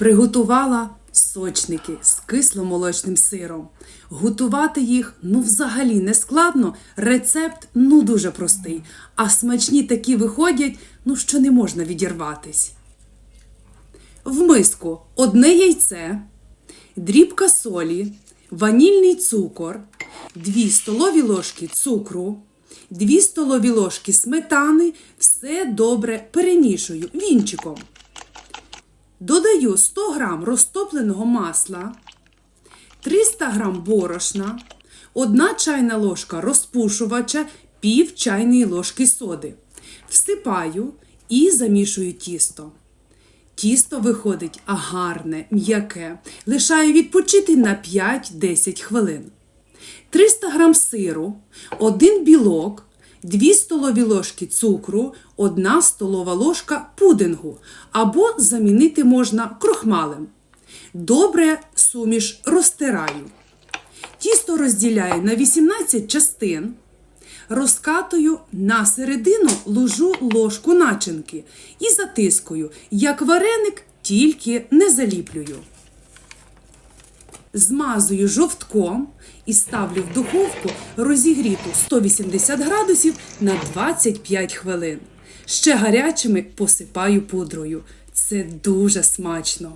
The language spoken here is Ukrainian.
Приготувала сочники з кисломолочним сиром. Готувати їх ну взагалі не складно. Рецепт ну дуже простий. А смачні такі виходять, ну що не можна відірватись. В миску одне яйце, дрібка солі, ванільний цукор, 2 столові ложки цукру, 2 столові ложки сметани, все добре перемішую вінчиком. Додаю 100 грам розтопленого масла, 300 грам борошна, 1 чайна ложка розпушувача, пів чайної ложки соди. Всипаю і замішую тісто. Тісто виходить гарне, м'яке. Лишаю відпочити на 5-10 хвилин. 300 г сиру, 1 білок, 2 столові ложки цукру, 1 столова ложка пудингу або замінити можна крохмалем. Добре суміш розтираю. Тісто розділяю на 18 частин. Розкатую на середину ложу ложку начинки і затискую, як вареник, тільки не заліплюю. Змазую жовтком і ставлю в духовку розігріту 180 градусів на 25 хвилин. Ще гарячими посипаю пудрою. Це дуже смачно.